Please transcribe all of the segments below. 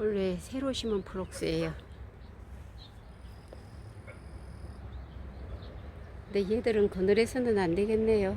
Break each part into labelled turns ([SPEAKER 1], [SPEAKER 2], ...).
[SPEAKER 1] 원래 새로 심은 프록스예요. 근데 얘들은 그늘에서는 안 되겠네요.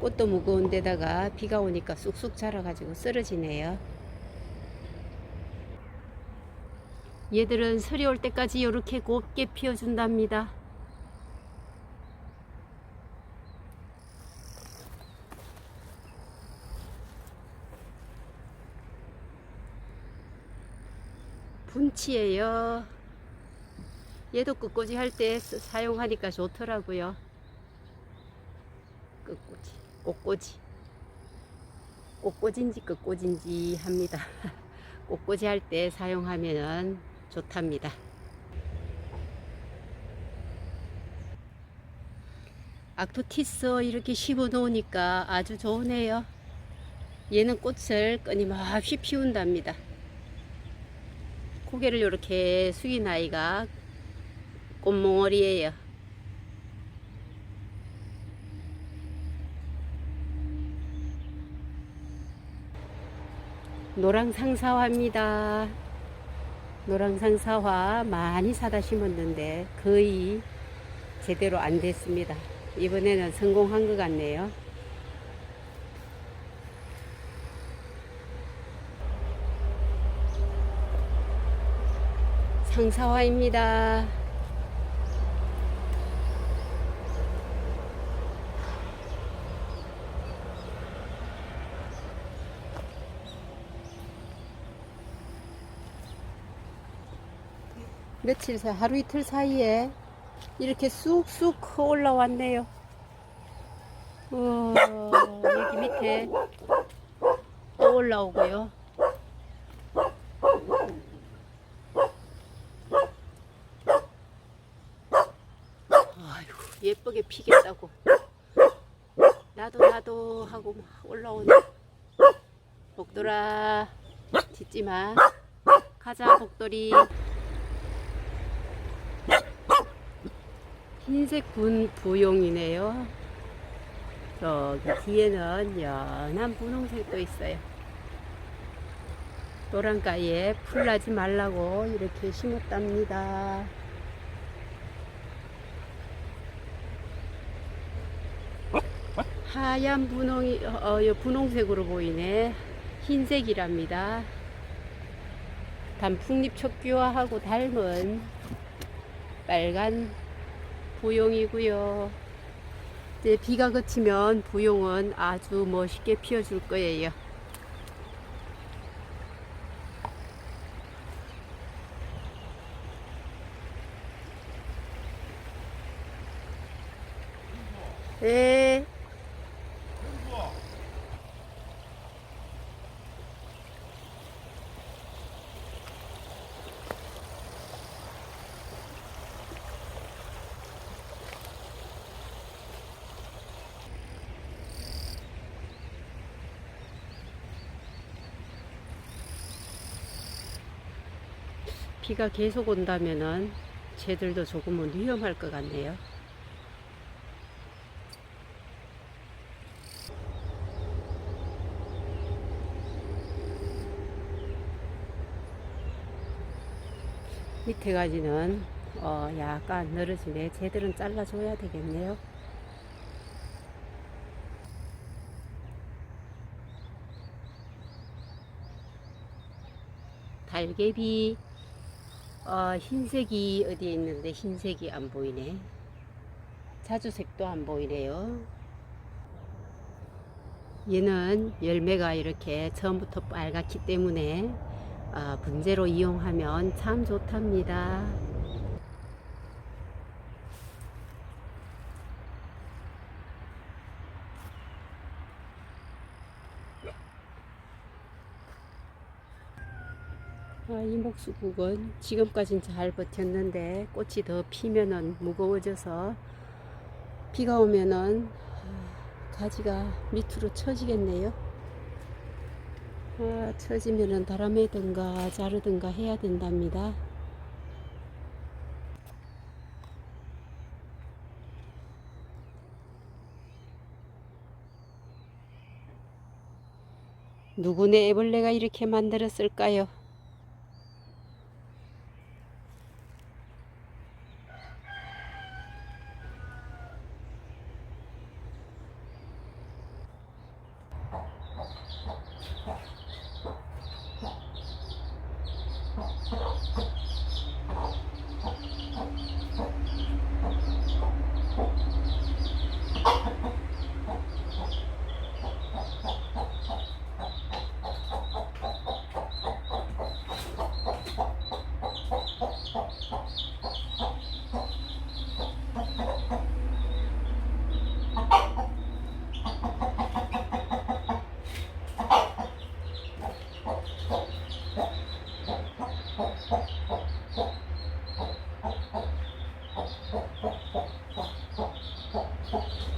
[SPEAKER 1] 꽃도 무거운 데다가 비가 오니까 쑥쑥 자라가지고 쓰러지네요. 얘들은 서리 올 때까지 이렇게 곱게 피워준답니다. 분치예요. 얘도 끝꽂이 할 때 사용하니까 좋더라고요. 끝꽂이, 꽃꽂이. 꽃꽂인지 끝꽂인지 합니다. 꽃꽂이 할 때 사용하면 좋답니다. 악토티스 이렇게 심어 놓으니까 아주 좋으네요. 얘는 꽃을 끊임없이 피운답니다. 고개를 이렇게 숙인 아이가 꽃몽어리예요. 노랑상사화입니다. 노랑상사화 많이 사다 심었는데 거의 제대로 안 됐습니다. 이번에는 성공한 것 같네요. 상사화입니다. 며칠 사 하루 이틀 사이에 이렇게 쑥쑥 올라왔네요. 어, 여기 밑에 또 올라오고요. 아이고 예쁘게 피겠다고. 나도 나도 하고 막 올라오네. 복돌아 짖지마. 가자 복돌이. 흰색 분 부용이네요. 저기 뒤에는 연한 분홍색도 있어요. 노란가에 풀 나지 말라고 이렇게 심었답니다 하얀 분홍이 어, 어, 분홍색으로 보이네. 흰색이랍니다. 단풍잎 촉귀화하고 닮은 빨간 부용이고요. 이제 비가 그치면 부용은 아주 멋있게 피어줄 거예요. 네. 비가 계속 온다면은 쟤들도 조금은 위험할 것 같네요. 밑에 가지는 어 약간 늘어지네. 쟤들은 잘라줘야 되겠네요. 달개비 어, 흰색이 어디에 있는데 흰색이 안 보이네. 자주색도 안 보이네요. 얘는 열매가 이렇게 처음부터 빨갛기 때문에 어, 분재로 이용하면 참 좋답니다. 아, 이 목수국은 지금까진 잘 버텼는데 꽃이 더 피면은 무거워져서 비가 오면은 아, 가지가 밑으로 처지겠네요. 아, 처지면은 다람에든가 자르든가 해야 된답니다. 누구네 애벌레가 이렇게 만들었을까요?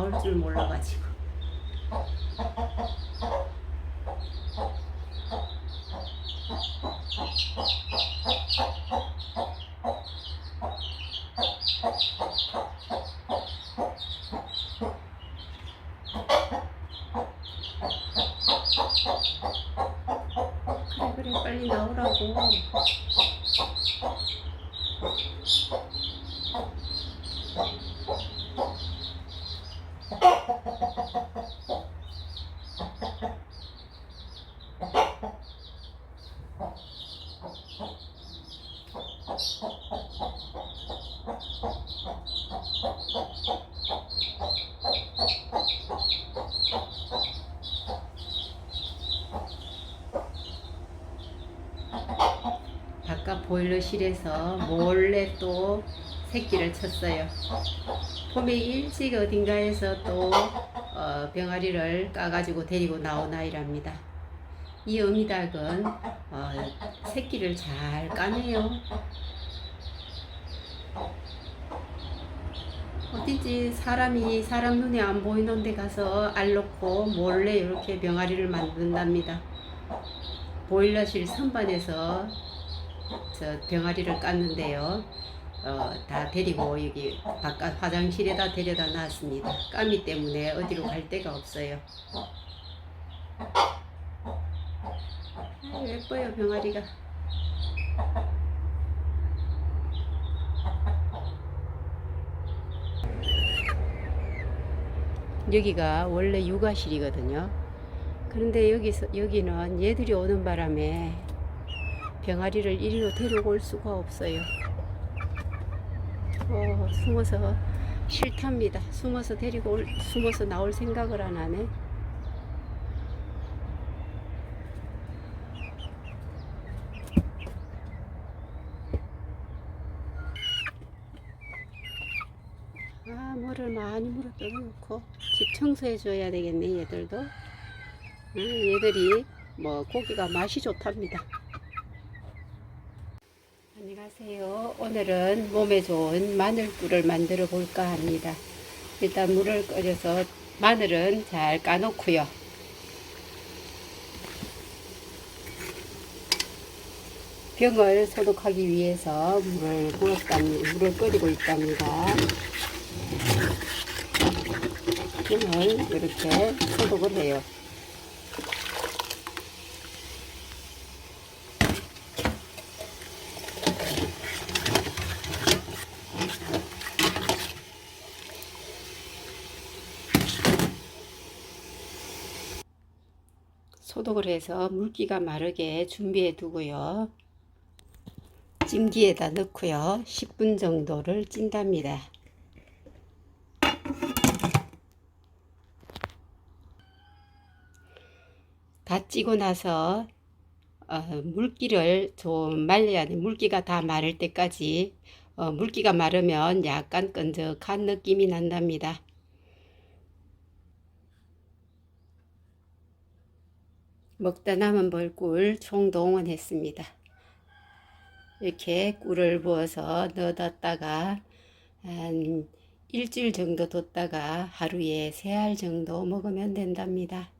[SPEAKER 1] 나올 줄 몰라가지고. 그래 그래 빨리 나오라고 바깥 보일러실에서 몰래 또 새끼를 쳤어요. 봄에 일찍 어딘가에서 또 어, 병아리를 까가지고 데리고 나온 아이랍니다. 이 어미닭은 어, 새끼를 잘 까네요. 어딘지 사람이 사람 눈에 안 보이는 데 가서 알 놓고 몰래 이렇게 병아리를 만든답니다. 보일러실 선반에서 저 병아리를 깠는데요. 어, 다 데리고 여기 바깥 화장실에다 데려다 놨습니다. 까미 때문에 어디로 갈 데가 없어요. 아, 예뻐요 병아리가. 여기가 원래 육아실이거든요. 그런데 여기서 여기는 얘들이 오는 바람에 병아리를 이리로 데리고 올 수가 없어요. 어, 숨어서 싫답니다. 숨어서 데리고 올, 숨어서 나올 생각을 안 하네. 아, 물을 많이 물어 떠놓고 집 청소해 줘야 되겠네, 얘들도. 아, 얘들이 뭐 고기가 맛이 좋답니다. 안녕하세요. 오늘은 몸에 좋은 마늘꿀을 만들어 볼까 합니다. 일단 물을 끓여서 마늘은 잘 까놓고요. 병을 소독하기 위해서 물을 부었답니다. 물을 끓이고 있답니다. 병을 이렇게 소독을 해요. 소독을 해서 물기가 마르게 준비해 두고요. 찜기에다 넣고요. 10분 정도를 찐답니다. 다 찌고 나서 어, 물기를 좀 말려야 돼. 물기가 다 마를 때까지 어, 물기가 마르면 약간 끈적한 느낌이 난답니다. 먹다 남은 벌꿀 총동원했습니다. 이렇게 꿀을 부어서 넣어뒀다가 한 일주일 정도 뒀다가 하루에 세 알 정도 먹으면 된답니다.